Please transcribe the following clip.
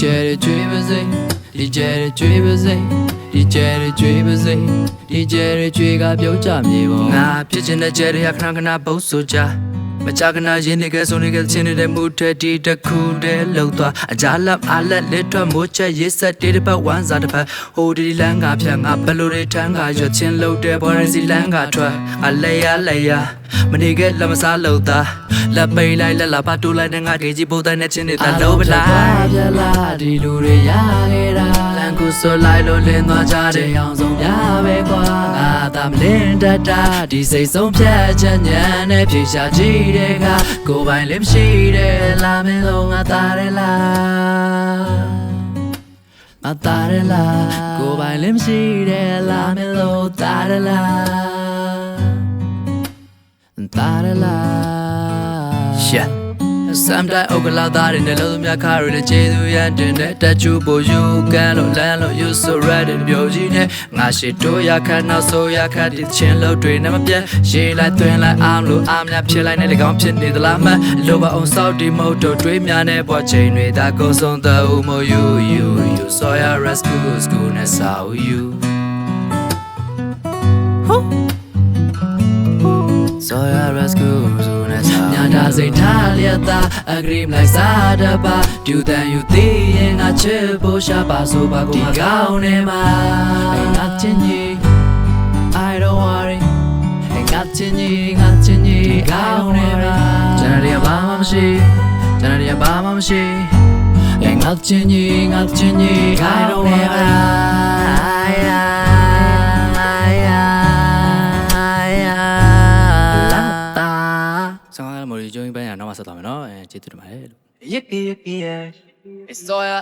ကျဲတွေကျွေးပါစေဒီကျဲတွေကျွေးပါစေဒီကျဲတွေကျွေးပါစေဒီကျဲတွေကျွေးကပြုတ်ကြမြေပေါ်ငါဖြစ်ချင်တဲ့ကျဲတွေခဏခဏပုတ်ဆိုကြမကြကနာရင်းနေကဆိုနေကချင်းနေတဲ့မူထက်ဒီတစ်ခုတည်းလောက်သွားအကြလက်အားလက်လက်ထွက်မိုးချက်ရေးဆက်တေးတစ်ပတ်ဝမ်းစာတစ်ပတ်ဟိုဒီလန်းကဖြတ်ငါဘလိုတွေထန်းကရွတ်ချင်းလောက်တဲ့ဘော်ရစီလန်းကထွက်အလဲရလဲရ မနေကလက်မစားလို့သားလက်ပိတ်လိုက်လက်လာပါတူလိုက်တဲ့ငါကေကြီးပိုးတိုင်းနဲ့ချင်းနေတာလုံးပလားပြလာဒီလူတွေရခဲ့တာလန်ကူဆိုလိုက်လို့လင်းသွားကြတဲ့အောင်ဆုံးပြပဲကွာငါသာမလင်းတတ်တာဒီစိတ်ဆုံးဖြတ်ချက်ညံနဲ့ဖြေရှာကြည့်တဲ့ကကိုယ်ပိုင်လည်းမရှိတဲ့လာမင်းလုံးငါသားရလားငါသားရလားကိုယ်ပိုင်လည်းမရှိတဲ့လာမင်းလုံးသားရလား သားရလား Yeah စမ်တိုင်းအုတ်ကလာသားတွေနဲ့လုံးမြခါရတဲ့ခြေသူရန်တင်တဲ့တက်ချူပိုယူကန်လို့လမ်းလို့ you so ready ပြောကြီးနဲ့ငါရှိတို့ရခတ်နောက်ဆိုရခတ်ဒီချင်းလို့တွေနဲ့မပြတ်ရေးလိုက်သွင်းလိုက်အားလို့အားများဖြစ်လိုက်နဲ့လေကောင်းဖြစ်နေသလားမလိုပါအောင်စောက်ဒီမုတ်တို့တွေးများနဲ့ပေါ်ချိန်တွေဒါကုန်ဆုံးတဲ့ဥမို့ you you you saw your rescue school နဲ့ saw you စိတ်ထားလျက်သား agree လိုက်စားတပါဒူတန်ယူသေးရင်ငါချစ်ဖို့ရှာပါဆိုပါကိုမကောင်းနေမှာအိမ်ငါချင်းကြီး I don't worry အိမ်ငါချင်းကြီးငါချင်းကြီးကောင်းနေမှာကျွန်တော်ရဘာမှမရှိကျွန်တော်ရဘာမှမရှိအိမ်ငါချင်းကြီးငါချင်းကြီးကောင်းနေ မော်ရီကျုံးပိုင်းကနောက်မှဆက်သွားမယ်နော်အဲကျေးဇူးတင်ပါတယ်လို့ Yippee yippee yeah. It's Zoya